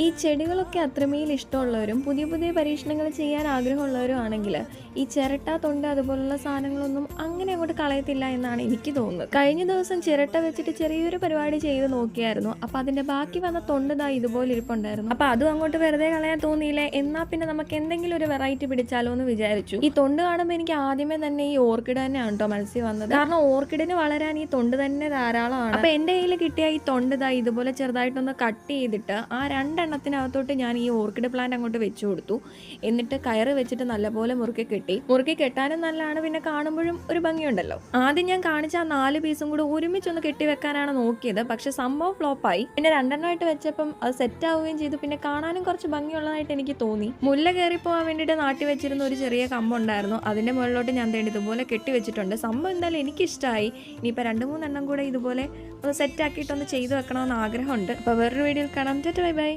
ഈ ചെടികളൊക്കെ അത്രമേൽ ഇഷ്ടമുള്ളവരും പുതിയ പുതിയ പരീക്ഷണങ്ങൾ ചെയ്യാൻ ആഗ്രഹമുള്ളവരും ആണെങ്കിൽ ഈ ചിരട്ട തൊണ്ട് അതുപോലുള്ള സാധനങ്ങളൊന്നും അങ്ങനെ അങ്ങോട്ട് കളയത്തില്ല എന്നാണ് എനിക്ക് തോന്നുന്നത്. കഴിഞ്ഞ ദിവസം ചിരട്ട വെച്ചിട്ട് ചെറിയൊരു പരിപാടി ചെയ്ത് നോക്കിയായിരുന്നു. അപ്പോൾ അതിന്റെ ബാക്കി വന്ന തൊണ്ട് ദാ ഇതുപോലെ ഇരിപ്പുണ്ടായിരുന്നു. അപ്പോൾ അതും അങ്ങോട്ട് വെറുതെ കളയാൻ തോന്നിയില്ല. എന്നാൽ പിന്നെ നമുക്ക് എന്തെങ്കിലും ഒരു വെറൈറ്റി പിടിച്ചാലോ എന്ന് വിചാരിച്ചു. ഈ തൊണ്ട് കാണുമ്പോൾ എനിക്ക് ആദ്യമേ തന്നെ ഈ ഓർക്കിഡ് തന്നെയാണ് കേട്ടോ മനസ്സിൽ വന്നത്. കാരണം ഓർക്കിഡിന് വളരാൻ ഈ തൊണ്ട് തന്നെ ധാരാളമാണ്. അപ്പോൾ എന്റെ കയ്യിൽ കിട്ടിയ ഈ തൊണ്ട് ദാ ഇതുപോലെ ചെറുതായിട്ടൊന്ന് കട്ട് ചെയ്തിട്ട് ആ രണ്ടെണ്ണത്തിനകത്തോട്ട് ഞാൻ ഈ ഓർക്കിഡ് പ്ലാന്റ് അങ്ങോട്ട് വെച്ചു കൊടുത്തു. എന്നിട്ട് കയറ് വെച്ചിട്ട് നല്ലപോലെ മുറുക്കി കെട്ടി. മുറുക്കി കെട്ടാനും നല്ലതാണ്. പിന്നെ കാണുമ്പോഴും ഒരു ഭംഗിയുണ്ടല്ലോ. ആദ്യം ഞാൻ കാണിച്ച ആ നാല് പീസും കൂടെ ഒരുമിച്ചൊന്ന് കെട്ടി വെക്കാനാണ് നോക്കിയത്. പക്ഷെ സംഭവം ഫ്ലോപ്പായി പിന്നെ രണ്ടെണ്ണമായിട്ട് വെച്ചപ്പം അത് സെറ്റ് ആവുകയും ചെയ്തു. പിന്നെ കാണാനും കുറച്ച് ഭംഗിയുള്ളതായിട്ട് എനിക്ക് തോന്നി. മുല്ല കയറി പോകാൻ വേണ്ടിയിട്ട് നാട്ടി വെച്ചിരുന്ന ഒരു ചെറിയ കമ്പുണ്ടായിരുന്നു അതിന്റെ മുകളിലോട്ട് ഞാൻ തേടി ഇതുപോലെ കെട്ടി വെച്ചിട്ടുണ്ട്. സംഭവം എന്തായാലും എനിക്കിഷ്ടമായി ഇനിയിപ്പോൾ രണ്ട് മൂന്നെണ്ണം കൂടെ ഇതുപോലെ ഒന്ന് സെറ്റ് ആക്കിയിട്ടൊന്ന് ചെയ്തു വെക്കണമെന്ന് ആഗ്രഹമുണ്ട്. അപ്പോൾ വേറൊരു വീഡിയോയിൽ കാണാം. Bye bye.